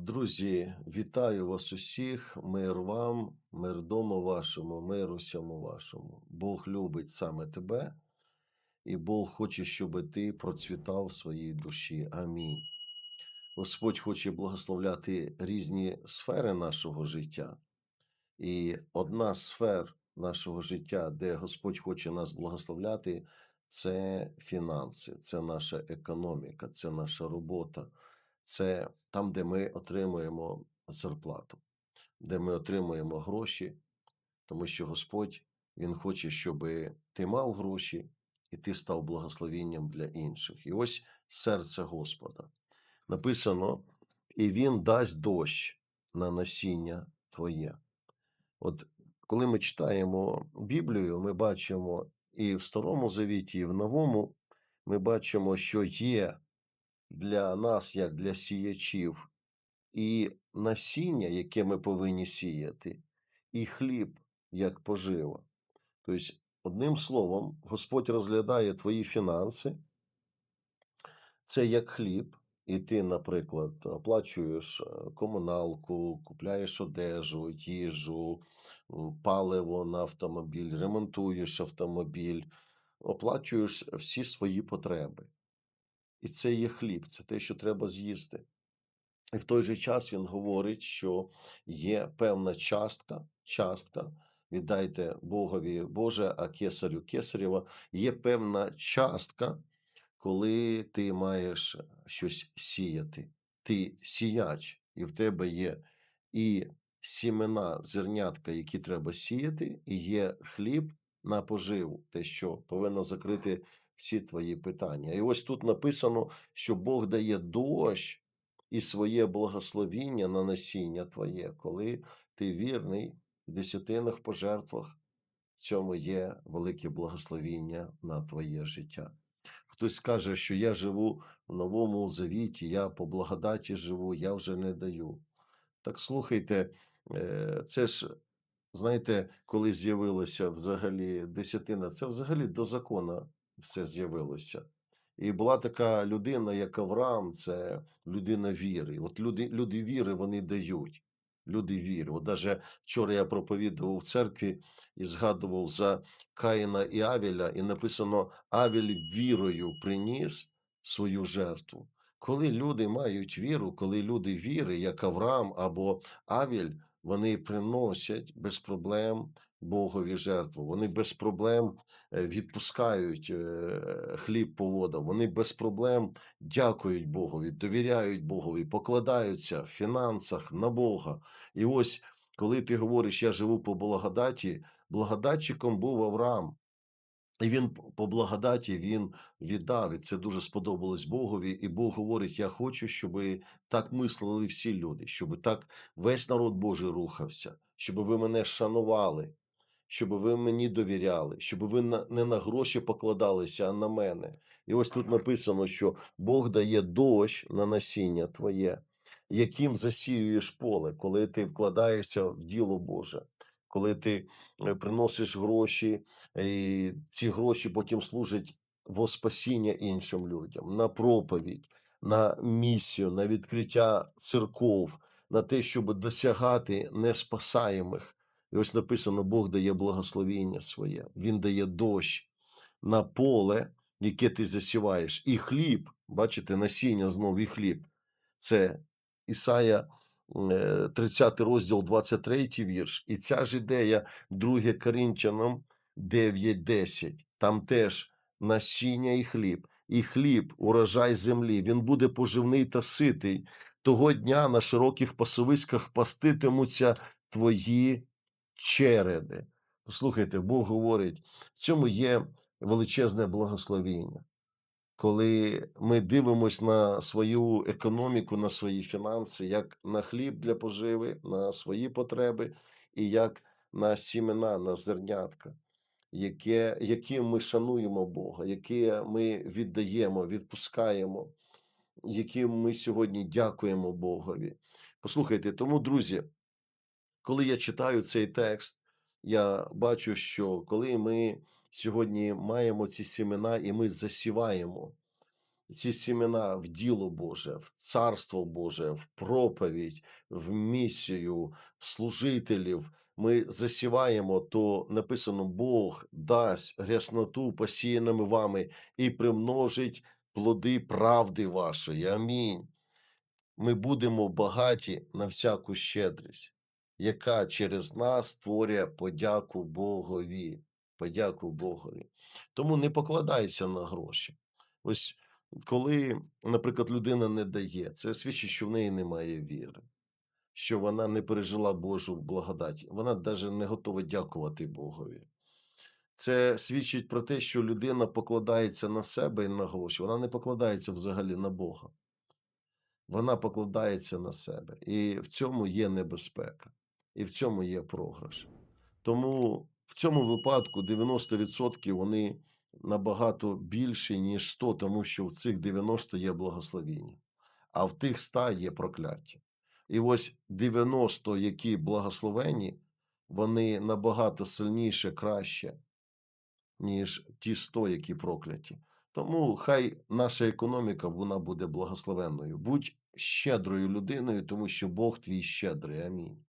Друзі, вітаю вас усіх, мир вам, мир дому вашому, мир усьому вашому. Бог любить саме тебе, і Бог хоче, щоб ти процвітав в своїй душі. Амінь. Господь хоче благословляти різні сфери нашого життя. І одна з сфер нашого життя, де Господь хоче нас благословляти, це фінанси, це наша економіка, це наша робота, це там, де ми отримуємо зарплату, де ми отримуємо гроші, тому що Господь Він хоче, щоб ти мав гроші і ти став благословенням для інших. І ось серце Господа. Написано: і Він дасть дощ на насіння твоє. От коли ми читаємо Біблію, ми бачимо і в Старому Завіті, і в Новому, ми бачимо, що є для нас, як для сіячів, і насіння, яке ми повинні сіяти, і хліб як пожива. Тобто, одним словом, Господь розглядає твої фінанси, це як хліб, і ти, наприклад, оплачуєш е, комуналку, купляєш одежу, їжу, паливо на автомобіль, ремонтуєш автомобіль, оплачуєш всі свої потреби. І це є хліб, це те, що треба з'їсти. І в той же час він говорить, що є певна частка, частка, віддайте Богові Боже, а кесарю кесарєва, є певна частка, коли ти маєш щось сіяти. Ти сіяч, і в тебе є і сімена, зернятка, які треба сіяти, і є хліб на поживу, те, що повинно закрити всі твої питання. І ось тут написано, що Бог дає дощ і своє благословіння на насіння твоє, коли ти вірний в десятинах пожертвах, в цьому є велике благословіння на твоє життя. Хтось скаже, що я живу в новому завіті, я по благодаті живу, я вже не даю. Так слухайте, е, це ж, знаєте, коли з'явилося взагалі десятина, це взагалі до закона все з'явилося. І була така людина, як Авраам, це людина віри. От люди, люди віри вони дають. Люди віри. От навіть вчора я проповідував в церкві і згадував за Каїна і Авеля, і написано: Авель вірою приніс свою жертву. Коли люди мають віру, коли люди віри, як Авраам або Авель, вони приносять без проблем Богові жертву. Вони без проблем е, відпускають е, хліб по водам. Вони без проблем дякують Богові, довіряють Богові, покладаються в фінансах на Бога. І ось коли ти говориш, я живу по благодаті, благодатчиком був Авраам. І він по благодаті він віддав, і це дуже сподобалось Богові. І Бог говорить: Я хочу, щоб так мислили всі люди, щоб так весь народ Божий рухався, щоб ви мене шанували, щоб ви мені довіряли, щоб ви не на гроші покладалися, а на мене. І ось тут написано, що Бог дає дощ на насіння твоє, яким засіюєш поле, коли ти вкладаєшся в діло Боже, коли ти е, приносиш гроші, і ці гроші потім служать во спасіння іншим людям, на проповідь, на місію, на відкриття церков, на те, щоб досягати неспасаємих. І ось написано: Бог дає благословіння своє, Він дає дощ на поле, яке ти засіваєш, і хліб, бачите, насіння знов і хліб. Це Ісая 30 розділ, 23 вірш. І ця ж ідея 2 Коринтянам 9.10. Там теж насіння і хліб. І хліб, урожай землі, він буде поживний та ситий. Того дня на широких пасовиськах паститимуться твої череди. Послухайте, Бог говорить, в цьому є величезне благословіння. Коли ми дивимося на свою економіку, на свої фінанси, як на хліб для поживи, на свої потреби, і як на сімена, на зернятка, яке, яким ми шануємо Бога, яке ми віддаємо, відпускаємо, яким ми сьогодні дякуємо Богові. Послухайте, тому, друзі, коли я читаю цей текст, я бачу, що коли ми сьогодні маємо ці сімена і ми засіваємо, ці сімена в діло Боже, в царство Боже, в проповідь, в місію, в служителів. Ми засіваємо, то написано: Бог дасть грясноту посіяними вами і примножить плоди правди вашої. Амінь. Ми будемо багаті на всяку щедрість, яка через нас створює подяку Богові. Подяку Богові. Тому не покладайся на гроші. Ось коли, наприклад, людина не дає, це свідчить, що в неї немає віри, що вона не пережила Божу благодать, вона навіть не готова дякувати Богові. Це свідчить про те, що людина покладається на себе і на гроші. Вона не покладається взагалі на Бога. Вона покладається на себе. І в цьому є небезпека, і в цьому є програш. Тому в цьому випадку 90% вони набагато більші, ніж 100, тому що в цих 90 є благословіння, а в тих 100 є прокляття. І ось 90, які благословені, вони набагато сильніше, краще, ніж ті 100, які прокляті. Тому хай наша економіка вона буде благословенною. Будь щедрою людиною, тому що Бог твій щедрий. Амінь.